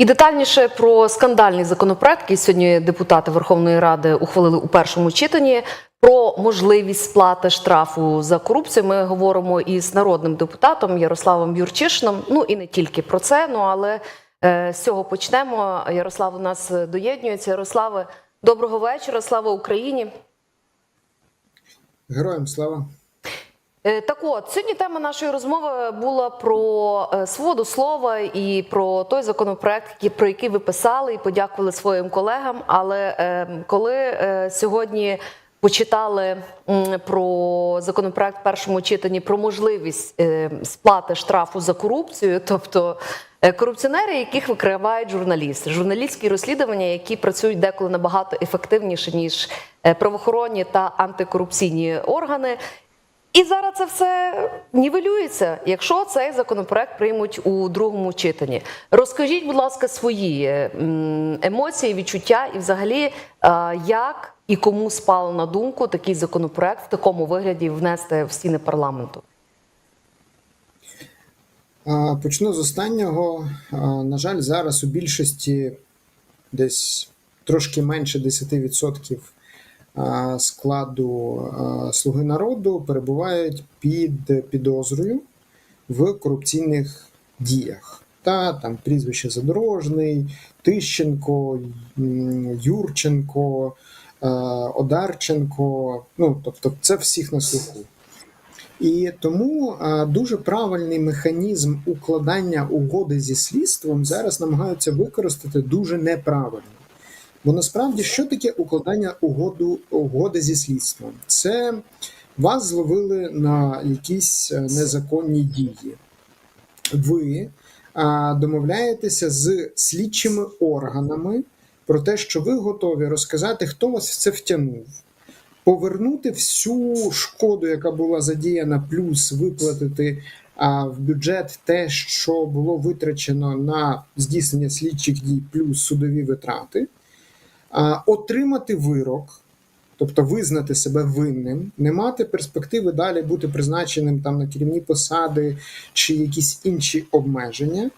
І детальніше про скандальний законопроект, який сьогодні депутати Верховної Ради ухвалили у першому читанні. Про можливість сплати штрафу за корупцію ми говоримо із народним депутатом Ярославом Юрчишином. Ну і не тільки про це. Ну але е, з цього почнемо. Ярослав у нас доєднується. Ярославе, доброго вечора. Слава Україні. Героям слава. Е, Так от, сьогодні тема нашої розмови була про е, свободу слова і про той законопроект, про який ви писали і подякували своїм колегам. Але е, коли е, сьогодні почитали про законопроект в першому читанні про можливість сплати штрафу за корупцію, тобто корупціонери, яких викривають журналісти, журналістські розслідування, які працюють деколи набагато ефективніше ніж правоохоронні та антикорупційні органи. І зараз це все нівелюється, якщо цей законопроект приймуть у другому читанні. Розкажіть, будь ласка, свої емоції, відчуття і, взагалі, е, як і кому спало на думку такий законопроект в такому вигляді внести в стіни парламенту. Почну з останнього. На жаль, зараз у більшості десь трошки менше 10% а, складу Слуги народу перебувають під підозрою в корупційних діях. Та там прізвище Задорожний, Тищенко, Юрченко, е, Одарченко. Ну, тобто, це всіх на слуху. І тому дуже правильний механізм укладання угоди зі слідством зараз намагаються використати дуже неправильно. Бо насправді, що таке укладання угоду, угоди зі слідством? Це вас зловили на якісь е, незаконні дії. Ви домовляєтеся з слідчими органами про те, що ви готові розказати, хто вас в це втягнув повернути всю шкоду, яка була задіяна, плюс виплатити а, в бюджет те, що було витрачено на здійснення слідчих дій, плюс судові витрати, отримати вирок. Тобто визнати себе винним, не мати перспективи далі бути призначеним там на керівні посади чи якісь інші обмеження.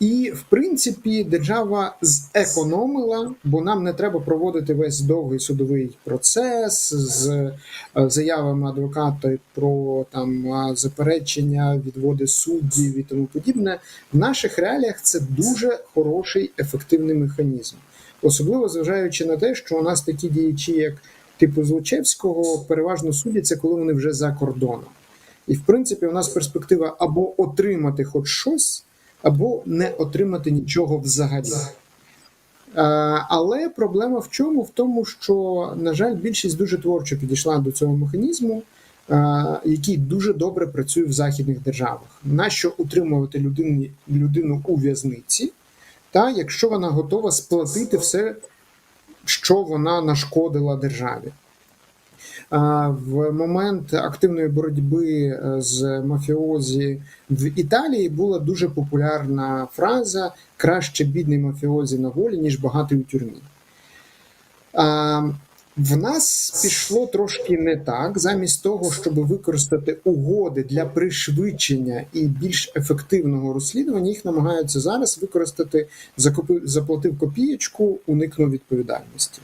І, в принципі, держава зекономила, бо нам не треба проводити весь довгий судовий процес з е, заявами адвоката про там заперечення, відводи суддів і тому подібне. В наших реаліях це дуже хороший ефективний механізм, особливо зважаючи на те, що у нас такі діячі, як типу Злочевського, переважно судяться, коли вони вже за кордоном. І в принципі, у нас перспектива або отримати хоч щось або не отримати нічого взагалі. Але проблема в чому? В тому, що, на жаль, більшість дуже творчо підійшла до цього механізму, який дуже добре працює в західних державах. Нащо утримувати людину, людину у в'язниці, та якщо вона готова сплатити все, що вона нашкодила державі. В момент активної боротьби е, з мафіозі в Італії була дуже популярна фраза краще бідний мафіозі на волі, ніж багатий у тюрмі. В нас пішло трошки не так. Замість того, щоб використати угоди для пришвидшення і більш ефективного розслідування, їх намагаються зараз використати закупи, заплатив копієчку, уникнув відповідальності.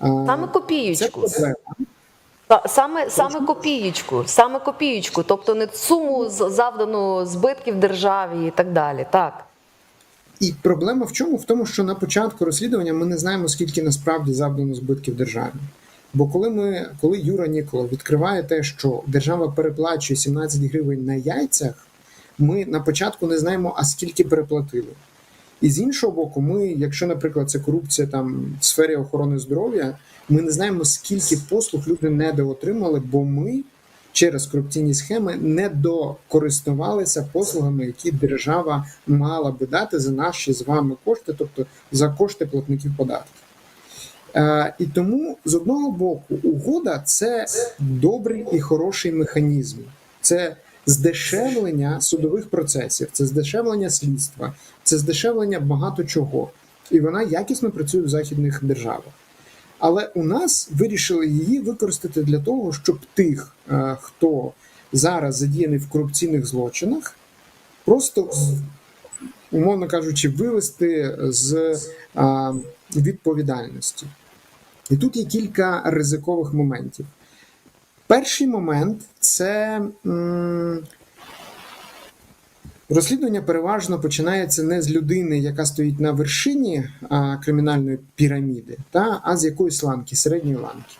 Саме Це копієчку. Та- Саме, саме копієчку, саме копієчку, тобто не суму завдану збитків державі і так далі. Так. І проблема в чому? В тому, що на початку розслідування ми не знаємо, скільки насправді завдано збитків державі. Бо коли ми, коли Юра Нікола відкриває те, що держава переплачує 17 гривень на яйцях, ми на початку не знаємо, а скільки переплатили. І з іншого боку, ми, якщо, наприклад, це корупція там в сфері охорони здоров'я, ми не знаємо, скільки послуг люди недоотримали, бо ми через корупційні схеми не докористувалися послугами, які держава мала би дати за наші з вами кошти, тобто за кошти платників податків. Е, і тому з одного боку, угода це добрий і хороший механізм. Це здешевлення судових процесів, це здешевлення слідства, це здешевлення багато чого. І вона якісно працює в західних державах. Але у нас вирішили її використати для того, щоб тих, е, хто зараз задіяний в корупційних злочинах, просто умовно кажучи, вивести з відповідальності. І тут є кілька ризикових моментів. Перший момент це розслідування переважно починається не з людини, яка стоїть на вершині а, кримінальної піраміди, та, а з якоїсь ланки, середньої ланки.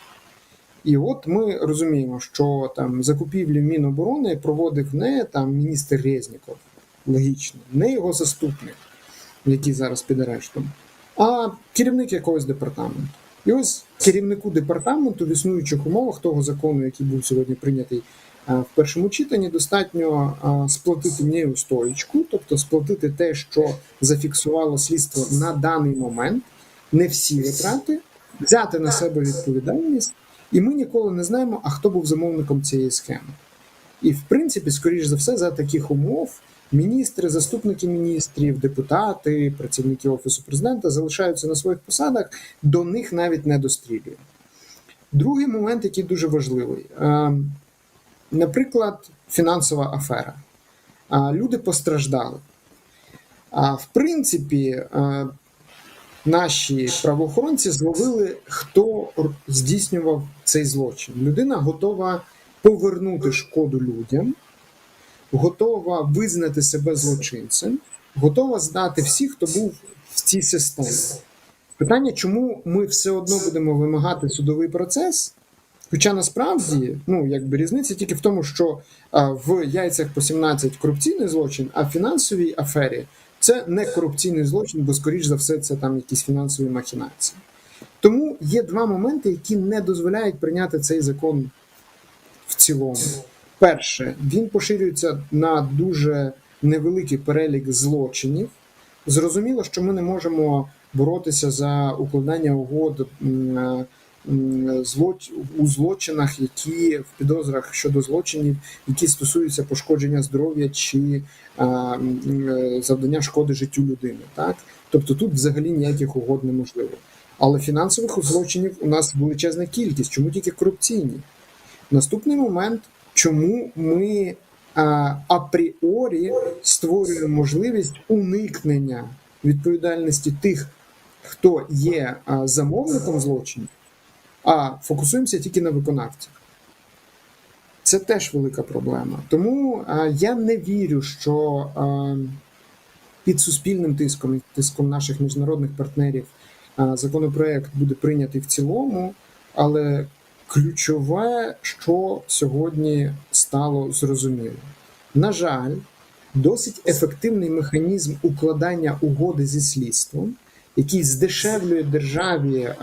І от ми розуміємо, що там закупівлю Міноборони проводив не там міністр Резніков, логічно, не його заступник, який зараз під арештом, а керівник якогось департаменту. І ось керівнику департаменту в існуючих умовах того закону, який був сьогодні прийнятий в першому читанні, достатньо а, сплатити неустойку, тобто сплатити те, що зафіксувало слідство на даний момент, не всі витрати, взяти на себе відповідальність. І ми ніколи не знаємо, а хто був замовником цієї схеми. І, в принципі, скоріш за все, за таких умов міністри, заступники міністрів, депутати, працівники офісу президента залишаються на своїх посадах, до них навіть не дострілює. Другий момент, який дуже важливий, Е, наприклад, фінансова афера. Люди постраждали. А в принципі, наші правоохоронці зловили, хто здійснював цей злочин. Людина готова повернути шкоду людям, готова визнати себе злочинцем, готова здати всіх, хто був в цій системі. Питання, чому ми все одно будемо вимагати судовий процес? Хоча насправді, ну якби різниця тільки в тому, що в яйцях по 17 корупційний злочин, а в фінансовій афері це не корупційний злочин, бо скоріш за все це там якісь фінансові махінації. Тому є два моменти, які не дозволяють прийняти цей закон в цілому. Перше, він поширюється на дуже невеликий перелік злочинів. Зрозуміло, що ми не можемо боротися за укладання угод у злочинах, які в підозрах щодо злочинів, які стосуються пошкодження здоров'я чи е, завдання шкоди життю людини. Так? Тобто тут взагалі ніяких угод неможливо. Але фінансових злочинів у нас величезна кількість. Чому тільки корупційні? Наступний момент, чому ми апріорі створюємо можливість уникнення відповідальності тих, хто є замовником злочинів, а фокусуємося тільки на виконавцях. Це теж велика проблема. Тому а, я не вірю, що а, під суспільним тиском і тиском наших міжнародних партнерів а, законопроект буде прийнятий в цілому, але ключове, що сьогодні стало зрозуміло. На жаль, досить ефективний механізм укладання угоди зі слідством, який здешевлює державі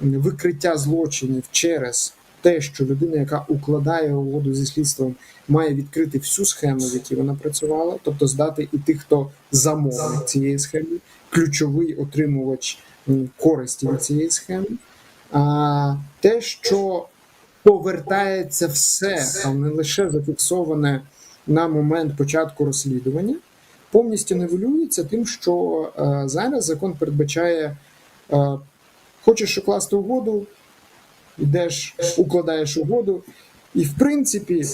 викриття злочинів через те, що людина, яка укладає угоду зі слідством, має відкрити всю схему, в якій вона працювала, тобто здати і тих, хто замовник цієї схеми, ключовий отримувач користі від цієї схеми. А, те, що повертається все, а не лише зафіксоване на момент початку розслідування, повністю нивелюється тим, що е, зараз закон передбачає, е, хочеш укласти угоду, йдеш, укладаєш угоду, і в принципі.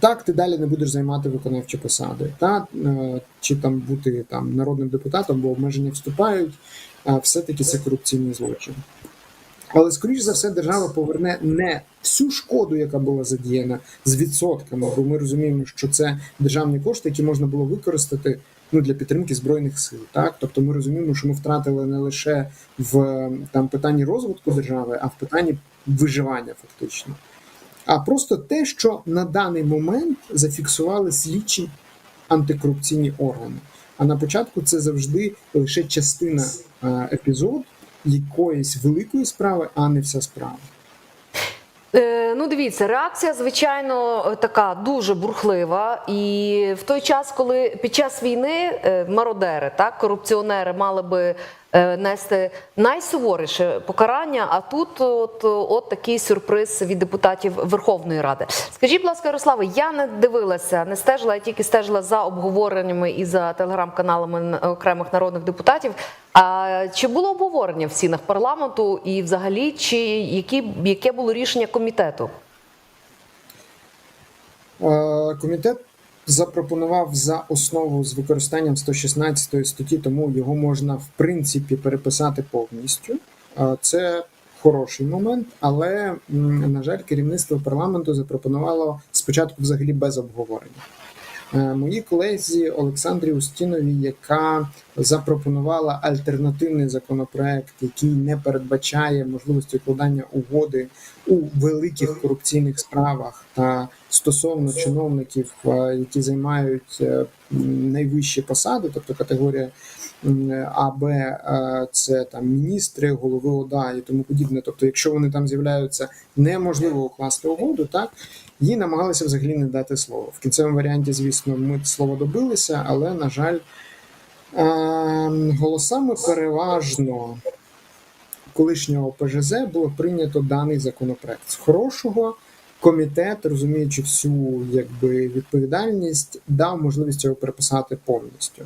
Так, ти далі не будеш займати виконавчі посади, та е, чи там бути там народним депутатом, бо обмеження вступають, все-таки це корупційний злочин. Але скоріш за все, держава поверне не всю шкоду, яка була задіяна з відсотками, бо ми розуміємо, що це державні кошти, які можна було використати ну, для підтримки збройних сил. Так, тобто ми розуміємо, що ми втратили не лише в там питанні розвитку держави, а в питанні виживання, фактично. А просто те, що на даний момент зафіксували слідчі антикорупційні органи. А на початку це завжди лише частина е, епізод якоїсь великої справи, а не вся справа. Е, Ну, дивіться, реакція, звичайно, така дуже бурхлива. І в той час, коли під час війни е, мародери, так, корупціонери мали би нести найсуворіше покарання, а тут от, от такий сюрприз від депутатів Верховної Ради. Скажіть, будь ласка, Ярославе, я не дивилася, не стежила, я тільки стежила за обговореннями і за телеграм-каналами окремих народних депутатів. А чи було обговорення в стінах парламенту і взагалі, чи які, яке було рішення комітету? Е, Комітет запропонував за основу з використанням 116 статті, тому його можна в принципі переписати повністю. Це хороший момент, але на жаль, керівництво парламенту запропонувало спочатку взагалі без обговорення. Е, Моїй колезі Олександрі Устіновій, яка запропонувала альтернативний законопроект, який не передбачає можливості укладання угоди у великих корупційних справах та стосовно чиновників, е, які займають е, найвищі посади, тобто категорія м, А, Б, е, це там міністри, голови ОДА і тому подібне. Тобто, якщо вони там з'являються, неможливо укласти угоду, так їй намагалися взагалі не дати слово. В кінцевому варіанті, звісно, ми слова добилися, але на жаль, е, голосами переважно колишнього ПЖЗ було прийнято даний законопроект. З хорошого комітет, розуміючи всю якби відповідальність, дав можливість його переписати повністю.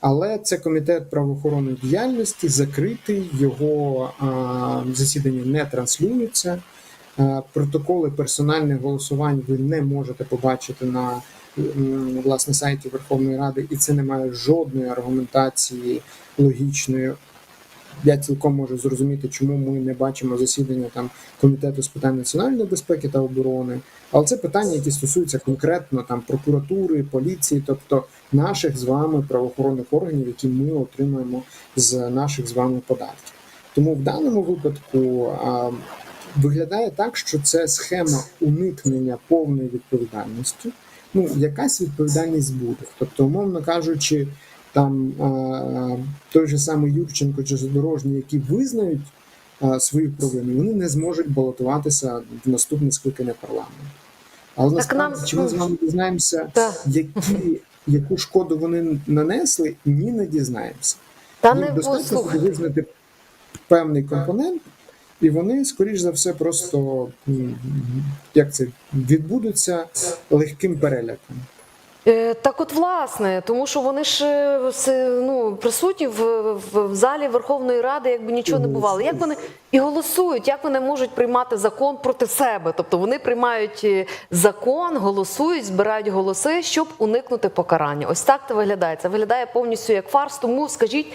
Але це комітет правоохоронної діяльності закритий, його а, засідання не транслюються. Е, Протоколи персональних голосувань ви не можете побачити на власне сайті Верховної Ради, і це не має жодної аргументації логічної. Я цілком можу зрозуміти, чому ми не бачимо засідання там комітету з питань національної безпеки та оборони. Але це питання, які стосуються конкретно там прокуратури, поліції, тобто наших з вами правоохоронних органів, які ми отримуємо з наших з вами податків. Тому в даному випадку виглядає так, що це схема уникнення повної відповідальності. Ну, якась відповідальність буде. Тобто, умовно кажучи, там а, той же самий Юрченко чи Задорожній, які визнають а, свою провину, вони не зможуть балотуватися в наступне скликання парламенту. Але Так насправді, нам- чи ми з вами дізнаємося, які, яку шкоду вони нанесли, ні, не дізнаємося. Та Їм не достатньо визнати певний компонент, і вони, скоріш за все, просто як це відбудуться легким переляком. Е, Так, от власне, тому що вони ж е, ну, присутні в, в, залі Верховної Ради, якби нічого не бувало. Як вони і голосують, як вони можуть приймати закон проти себе? Тобто вони приймають е, закон, голосують, збирають голоси, щоб уникнути покарання. Ось так це виглядає. Це виглядає повністю як фарс. Тому скажіть,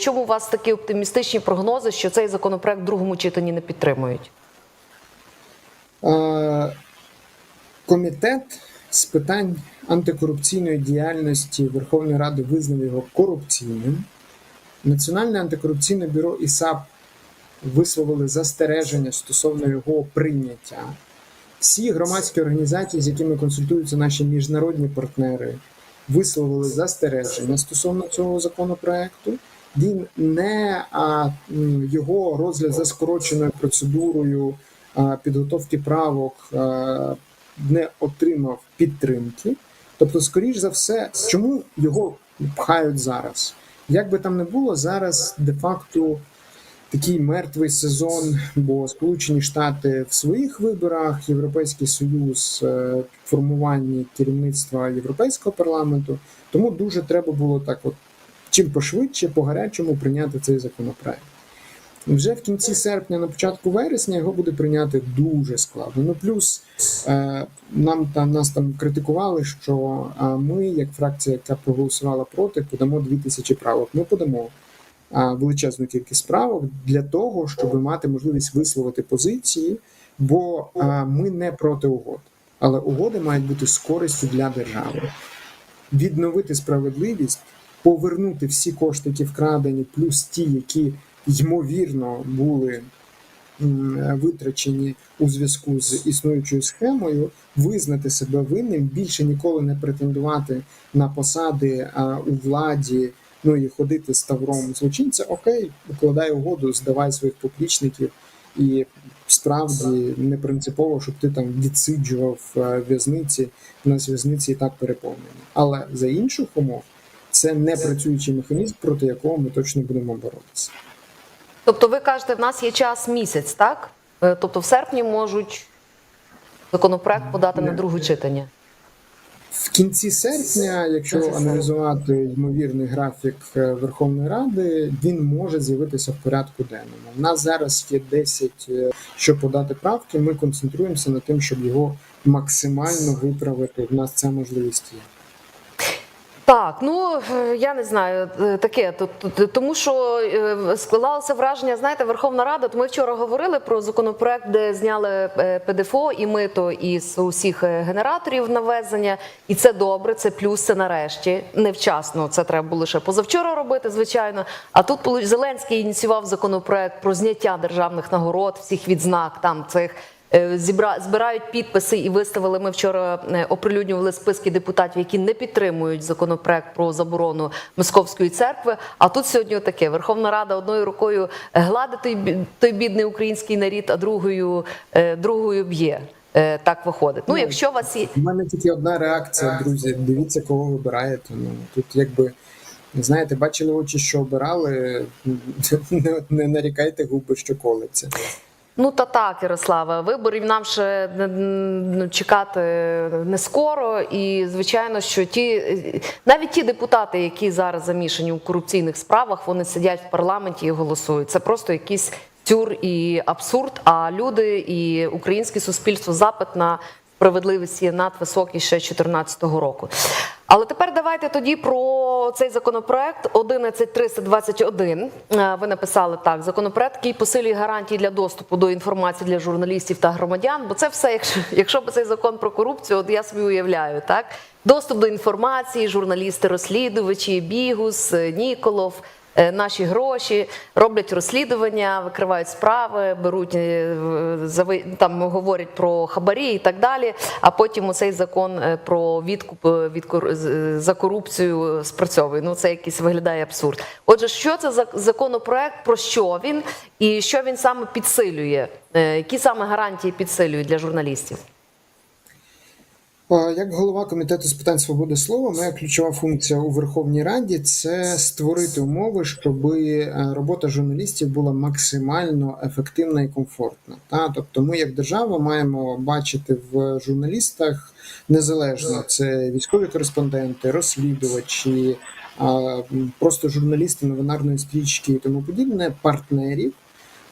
чому у вас такі оптимістичні прогнози, що цей законопроект в другому читанні не підтримують? Комітет з питань антикорупційної діяльності Верховної Ради визнав його корупційним. Національне антикорупційне бюро і САП висловили застереження стосовно його прийняття. Всі громадські організації, з якими консультуються наші міжнародні партнери, висловили застереження стосовно цього законопроекту. Він не а, його розгляд за скороченою процедурою а, підготовки правок а, не отримав підтримки. Тобто, скоріш за все, чому його пхають зараз? Як би там не було, зараз де-факто такий мертвий сезон, бо Сполучені Штати в своїх виборах, Європейський Союз е, в формуванні керівництва Європейського парламенту. Тому дуже треба було так, от чим пошвидше, по гарячому прийняти цей законопроект. Вже в кінці серпня, на початку вересня, його буде прийняти дуже складно. Ну плюс е, нам та нас там критикували, що е, ми, як фракція, яка проголосувала проти, подамо 2000 правок. Ми подамо величезну кількість правок для того, щоб мати можливість висловити позиції, бо ми не проти угод, але угоди мають бути з користю для держави. Відновити справедливість, повернути всі кошти, які вкрадені, плюс ті, які ймовірно були витрачені у зв'язку з існуючою схемою, визнати себе винним, більше ніколи не претендувати на посади у владі. Ну і ходити з тавром злочинця, окей, укладай угоду, здавай своїх поплічників, і справді не принципово, щоб ти там відсиджував е, в'язниці. У нас в'язниці і так переповнені. Але за інших умов це не працюючий механізм, проти якого ми точно будемо боротися. Тобто, ви кажете, в нас є час місяць, так? Е, Тобто, в серпні можуть законопроект подати на друге читання. В кінці серпня, якщо аналізувати ймовірний графік е, Верховної Ради, він може з'явитися в порядку денному. У нас зараз є 10, е, щоб подати правки. Ми концентруємося на тим, щоб його максимально виправити. У нас ця можливість є. Так, ну е, я не знаю е, таке. Тому що е, складалося враження, знаєте, Верховна Рада. то Ми вчора говорили про законопроект, де зняли ПДФО і мито із усіх генераторів навезення, і це добре. Це плюс. Це нарешті невчасно. Це треба було ще позавчора робити, звичайно. А тут Зеленський ініціював законопроект про зняття державних нагород, всіх відзнак там цих. Е, Зібра збирають підписи і виставили. Ми вчора е, оприлюднювали списки депутатів, які не підтримують законопроект про заборону московської церкви. А тут сьогодні таке: Верховна Рада одною рукою гладить той той бідний український нарід, а другою е, другою б'є. Е, Так виходить. Ну, Ну, якщо у вас є У мене тільки одна реакція, друзі. Дивіться, кого вибираєте. Ну тут якби. Знаєте, бачили очі, що обирали, не, не нарікайте губи, що колиться. Ну та так, Ярослава, виборів нам ще чекати не скоро. І звичайно, що ті навіть ті депутати, які зараз замішані у корупційних справах, вони сидять в парламенті і голосують. Це просто якийсь тюр і абсурд. А люди і українське суспільство запит на справедливість є надвисокий ще 2014 року. Але тепер давайте тоді про цей законопроект 11321. Е, Ви написали так: законопроект, який посилює гарантії для доступу до інформації для журналістів та громадян. Бо це все, якщо, якщо б цей закон про корупцію, от я собі уявляю, так доступ до інформації, журналісти, розслідувачі, Бігус, е, Ніколов. Е, Наші гроші роблять розслідування, викривають справи, беруть е, там говорять про хабарі і так далі. А потім цей закон е, про відкуп від за корупцію спрацьовує. Ну це якийсь виглядає абсурд. Отже, що це за законопроект? Про що він і що він саме підсилює? Які саме гарантії підсилює для журналістів? А, Як голова комітету з питань свободи слова, моя ключова функція у Верховній Раді це створити умови, щоб робота журналістів була максимально ефективна і комфортна. Та тобто, ми, як держава, маємо бачити в журналістах незалежно це військові кореспонденти, розслідувачі, просто журналісти новинарної стрічки і тому подібне, партнерів.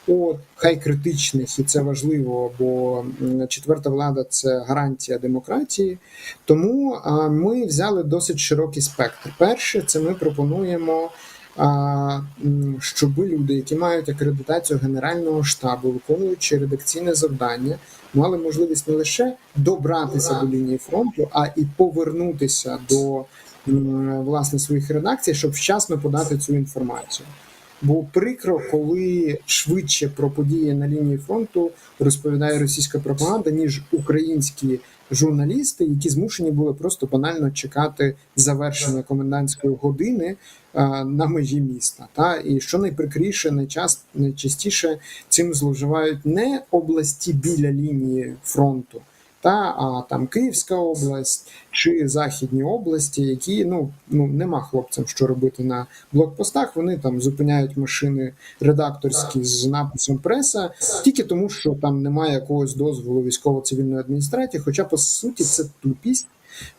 От хай критичних, і це важливо, бо четверта влада це гарантія демократії. Тому ми взяли досить широкий спектр. Перше, це ми пропонуємо, а, м, щоб люди, які мають акредитацію Генерального штабу, виконуючи редакційне завдання, мали можливість не лише добратися до лінії фронту, а і повернутися до власне своїх редакцій, щоб вчасно подати цю інформацію. Бо прикро, коли швидше про події на лінії фронту розповідає російська пропаганда, ніж українські журналісти, які змушені були просто банально чекати завершення комендантської години а, на межі міста. Та і що найприкріше, найчас найчастіше цим зловживають не області біля лінії фронту. Та там Київська область чи західні області, які ну ну нема хлопцям що робити на блокпостах. Вони там зупиняють машини редакторські з написом преса тільки тому, що там немає якогось дозволу військово-цивільної адміністрації. Хоча по суті це тупість.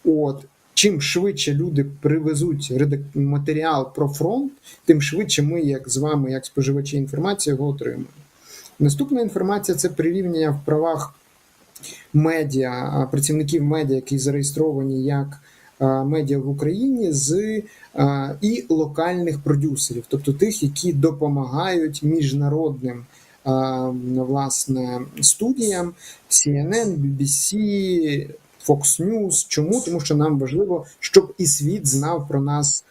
От чим швидше люди привезуть матеріал про фронт, тим швидше ми, як з вами, як споживачі інформації, його отримаємо. Наступна інформація це прирівняння в правах медіа, працівників медіа, які зареєстровані як медіа в Україні, з і локальних продюсерів, тобто тих, які допомагають міжнародним власне студіям CNN, BBC, Fox News. Чому? Тому що нам важливо, щоб і світ знав про нас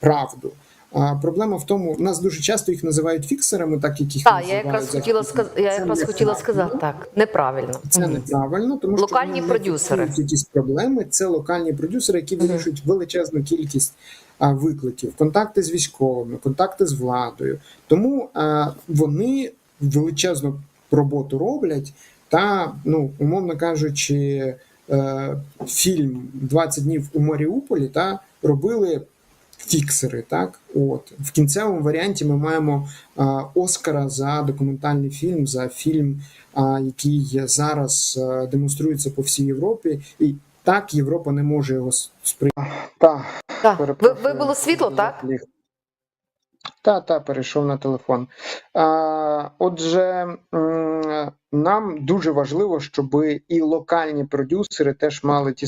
правду. А проблема в тому, нас дуже часто їх називають фіксерами, так як їх Так, я якраз хотіла сказати, я якраз хотіла сказати так. Неправильно. Це неправильно, тому що Локальні продюсери. якісь проблеми. Це локальні продюсери, які вирішують величезну кількість викликів, контакти з військовими, контакти з владою. Тому а, вони величезну роботу роблять. Та, ну, умовно кажучи, е, фільм «20 днів у Маріуполі та робили фіксери. Так, от в кінцевому варіанті ми маємо а, Оскара за документальний фільм, за фільм, а, який зараз а, демонструється по всій Європі, і так Європа не може його сприйняти. Так, Так. Ви, вибило світло, так? Та, та, перейшов на телефон. А, отже, нам дуже важливо, щоб і локальні продюсери теж мали ті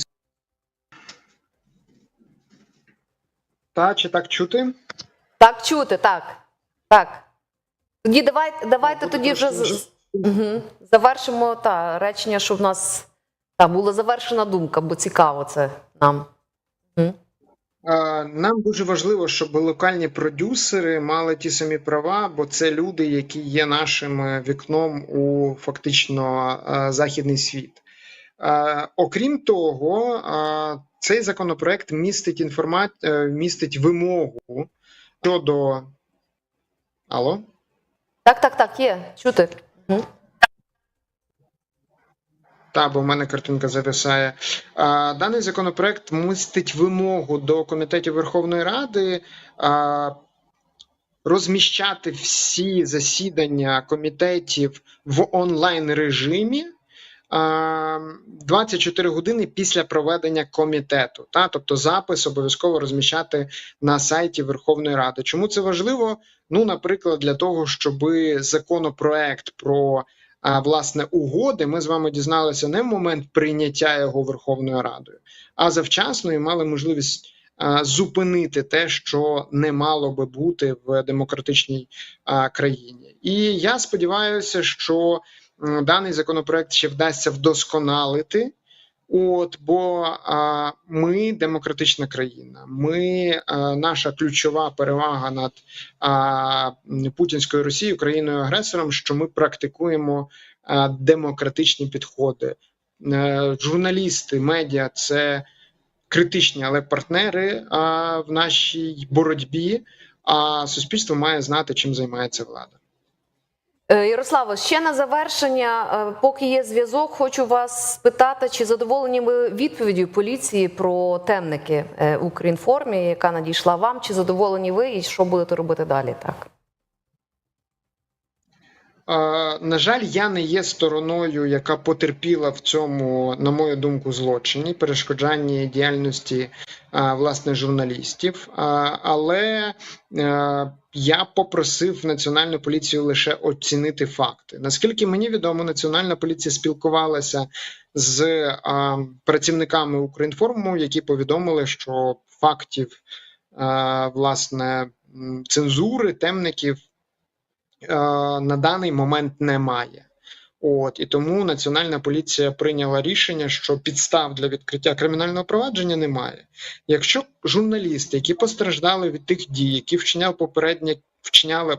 Та чи так чути? Так чути, так. Так. Тоді давай, давайте Буде тоді вже з- Угу. Завершимо та речення, щоб в нас та, була завершена думка, бо цікаво це нам. Угу. Нам дуже важливо, щоб локальні продюсери мали ті самі права, бо це люди, які є нашим е, вікном у фактично е, західний світ. Е, Окрім того, е, цей законопроект містить інформа... е, містить вимогу щодо. Алло? Так, так, так, є. Чути. Угу. Та, бо в мене картинка зависає. Даний законопроект містить вимогу до комітетів Верховної Ради розміщати всі засідання комітетів в онлайн режимі. А, 24 години після проведення комітету, та тобто запис обов'язково розміщати на сайті Верховної Ради. Чому це важливо? Ну, наприклад, для того, щоб законопроект про а, власне угоди ми з вами дізналися не в момент прийняття його Верховною Радою, а завчасно і мали можливість зупинити те, що не мало би бути в демократичній а, країні. І я сподіваюся, що даний законопроект ще вдасться вдосконалити. От, бо а, ми демократична країна. Ми а, наша ключова перевага над а, путінською Росією, країною агресором, що ми практикуємо а, демократичні підходи. Е, журналісти, медіа це критичні, але партнери а, в нашій боротьбі. А суспільство має знати, чим займається влада. Е, Ярославо, ще на завершення, е, поки є зв'язок, хочу вас спитати, чи задоволені ви відповіддю поліції про темники у Укрінформі, яка надійшла вам? Чи задоволені ви і що будете робити далі? Так. На жаль, я не є стороною, яка потерпіла в цьому, на мою думку, злочині, перешкоджанні діяльності власне журналістів. Але е, я попросив національну поліцію лише оцінити факти. Наскільки мені відомо, національна поліція спілкувалася з працівниками Українформу, які повідомили, що фактів власне цензури, темників на даний момент немає. От і тому Національна поліція прийняла рішення, що підстав для відкриття кримінального провадження немає. Якщо журналісти, які постраждали від тих дій, які вчиняв попередні вчиняли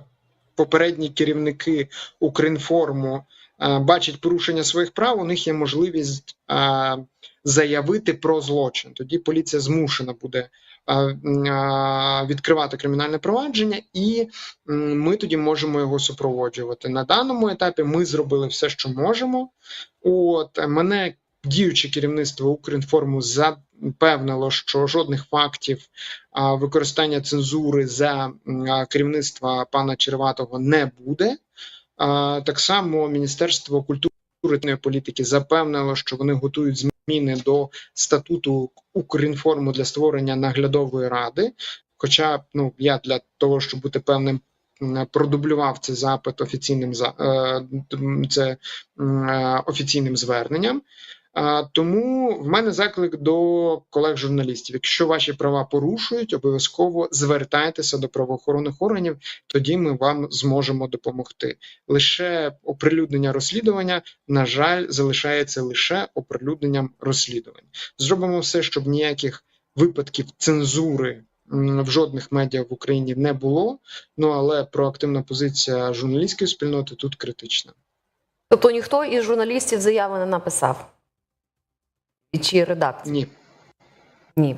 попередні керівники Укрінформу, е, бачать порушення своїх прав, у них є можливість е, заявити про злочин. Тоді поліція змушена буде е, е, відкривати кримінальне провадження, і ми тоді можемо його супроводжувати. На даному етапі ми зробили все, що можемо. От е, мене діюче керівництво Укрінформу запевнило, що жодних фактів використання цензури за керівництва пана Черватого не буде. Так само Міністерство культури політики запевнило, що вони готують зміни до статуту Укрінформу для створення наглядової ради. Хоча ну я для того, щоб бути певним, продублював цей запит офіційним е, це е, офіційним зверненням. Тому в мене заклик до колег журналістів. Якщо ваші права порушують, обов'язково звертайтеся до правоохоронних органів, тоді ми вам зможемо допомогти. Лише оприлюднення розслідування, на жаль, залишається лише оприлюдненням розслідувань. Зробимо все, щоб ніяких випадків цензури в жодних медіа в Україні не було. Ну але проактивна позиція журналістської спільноти тут критична. Тобто ніхто із журналістів заяви не написав? Чи редакції? Ні. Ні.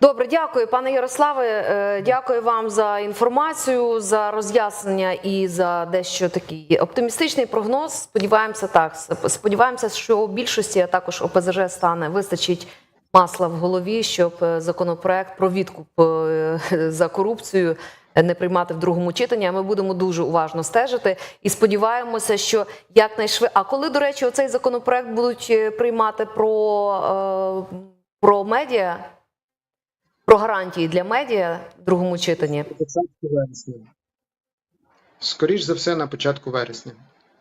Добре, дякую, пане Ярославе. Е, Дякую вам за інформацію, за роз'яснення і за дещо такий оптимістичний прогноз. Сподіваємося, так. Сподіваємося, що у більшості, а також ОПЗЖ стане вистачить масла в голові, щоб е, законопроект про відкуп е, за корупцію не приймати в другому читанні. А Ми будемо дуже уважно стежити і сподіваємося, що якнайшвидше. А коли, до речі, оцей законопроект будуть е, приймати про, е, про медіа, про гарантії для медіа в другому читанні початку вересня. Скоріш за все, на початку вересня.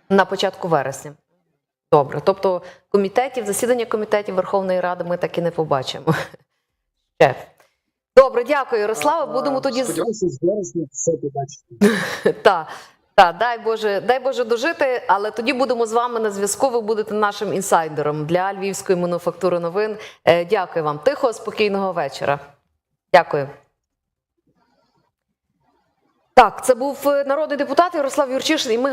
на початку вересня. Добре, тобто комітетів, засідання комітетів Верховної Ради ми так і не побачимо. Ще. Добре, дякую, Ярославе. Будемо тоді Сподіваюся, з вересня все побачити. та, та, дай Боже, дай Боже дожити, але тоді будемо з вами на зв'язку. Ви будете нашим інсайдером для Львівської мануфактури новин. Е, Дякую вам. Тихого, спокійного вечора. Дякую. Так, це був е, народний депутат Ярослав Юрчишин, і ми